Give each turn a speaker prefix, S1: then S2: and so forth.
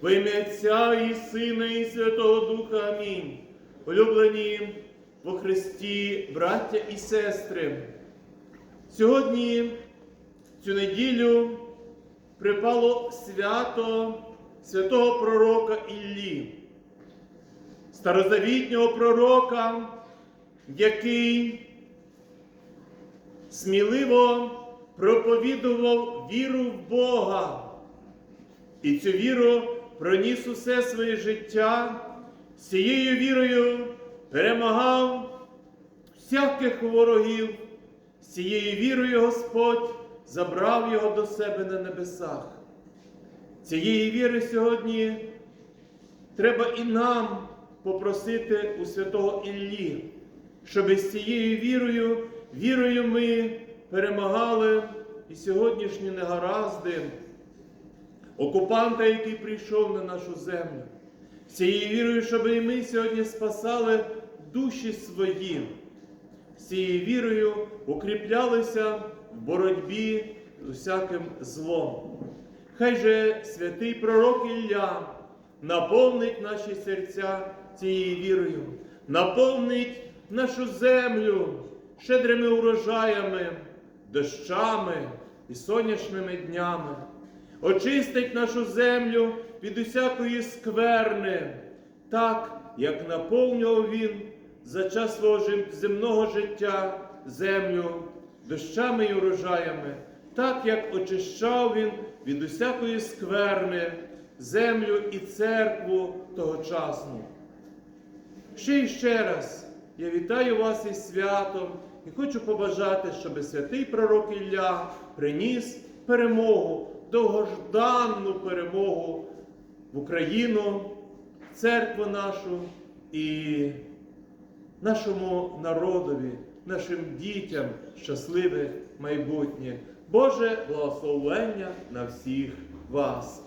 S1: Во ім'я Отця і Сина, і Святого Духа. Амінь. Улюблені во Христі, браття і сестри. Сьогодні, цю неділю, припало свято святого пророка Іллі, старозавітнього пророка, який сміливо проповідував віру в Бога. І цю віру проніс усе своє життя, з цією вірою перемагав всяких ворогів, з цією вірою Господь забрав його до себе на небесах. Цієї віри сьогодні треба і нам попросити у святого Іллі, щоб з цією вірою, вірою ми перемагали і сьогоднішні негаразди окупанта, який прийшов на нашу землю. З цією вірою, щоб і ми сьогодні спасали душі свої, з цією вірою укріплялися в боротьбі з усяким злом. Хай же святий пророк Ілля наповнить наші серця цією вірою, наповнить нашу землю щедрими урожаями, дощами і сонячними днями очистить нашу землю від усякої скверни, так, як наповнював він за час свого земного життя землю дощами й урожаями, так як очищав він від усякої скверни землю і церкву тогочасну. Ще і ще раз я вітаю вас із святом і хочу побажати, щоб святий пророк Ілля приніс перемогу, довгожданну перемогу в Україну, церкву нашу і нашому народові, нашим дітям щасливе майбутнє. Боже благословення на всіх вас.